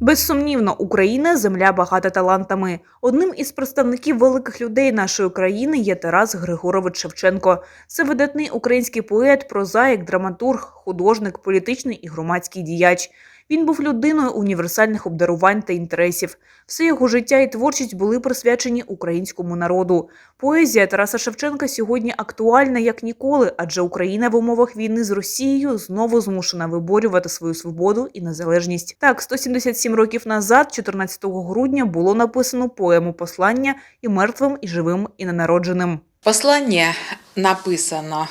Безсумнівно, Україна земля багата талантами. Одним із представників великих людей нашої країни є Тарас Григорович Шевченко. Це видатний український поет, прозаїк, драматург, художник, політичний і громадський діяч. Він був людиною універсальних обдарувань та інтересів. Все його життя і творчість були присвячені українському народу. Поезія Тараса Шевченка сьогодні актуальна як ніколи, адже Україна в умовах війни з Росією знову змушена виборювати свою свободу і незалежність. Так, 177 років назад, 14 грудня, було написано поему послання і мертвим, і живим, і ненародженим. Послання написано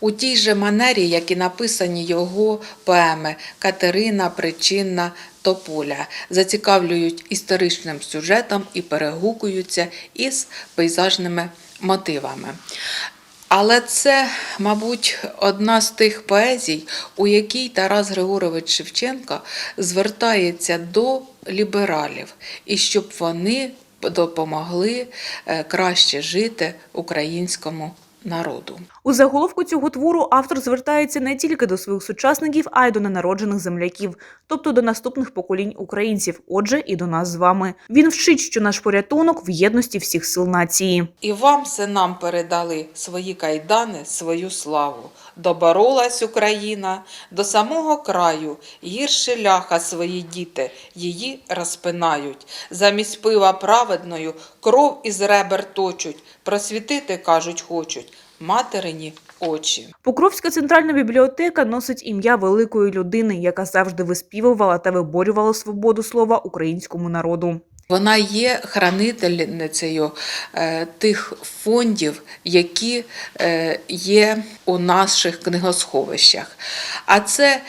у тій же манері, як і написані його поеми Катерина, Причинна, Тополя, зацікавлюють історичним сюжетом і перегукуються із пейзажними мотивами. Але це, мабуть, одна з тих поезій, у якій Тарас Григорович Шевченко звертається до лібералів, і щоб вони допомогли е, краще жити українському народу. У заголовку цього твору автор звертається не тільки до своїх сучасників, а й до ненароджених земляків, тобто до наступних поколінь українців, отже, і до нас з вами. Він вчить, що наш порятунок в єдності всіх сил нації. І вам синам передали свої кайдани, свою славу. Доборолась Україна до самого краю, гірше ляха свої діти, її розпинають. Замість пива праведною кров із ребер точуть, просвітити, кажуть, хочуть, материні очі. Покровська центральна бібліотека носить ім'я великої людини, яка завжди виспівувала та виборювала свободу слова українському народу. Вона є хранительницею е, тих фондів, які е, є у наших книгосховищах. А це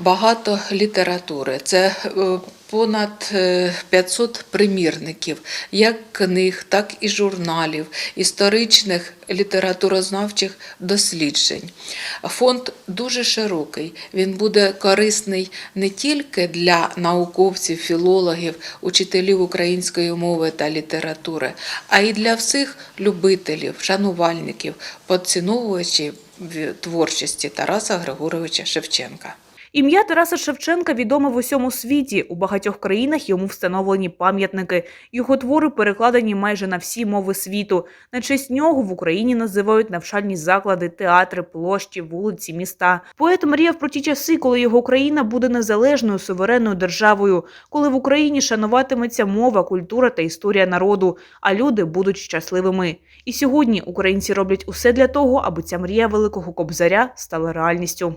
багато літератури. Це е, понад е, 500 примірників, як книг, так і журналів, історичних літературознавчих досліджень. Фонд дуже широкий. Він буде корисний не тільки для науковців, філологів, учителів української мови та літератури, а й для всіх любителів, шанувальників, поціновувачів творчості Тараса Григоровича Шевченка. Ім'я Тараса Шевченка відоме в усьому світі. У багатьох країнах йому встановлені пам'ятники. Його твори перекладені майже на всі мови світу. На честь нього в Україні називають навчальні заклади, театри, площі, вулиці, міста. Поет мріяв про ті часи, коли його країна буде незалежною суверенною державою, коли в Україні шануватиметься мова, культура та історія народу, а люди будуть щасливими. І сьогодні українці роблять усе для того, аби ця мрія великого кобзаря стала реальністю.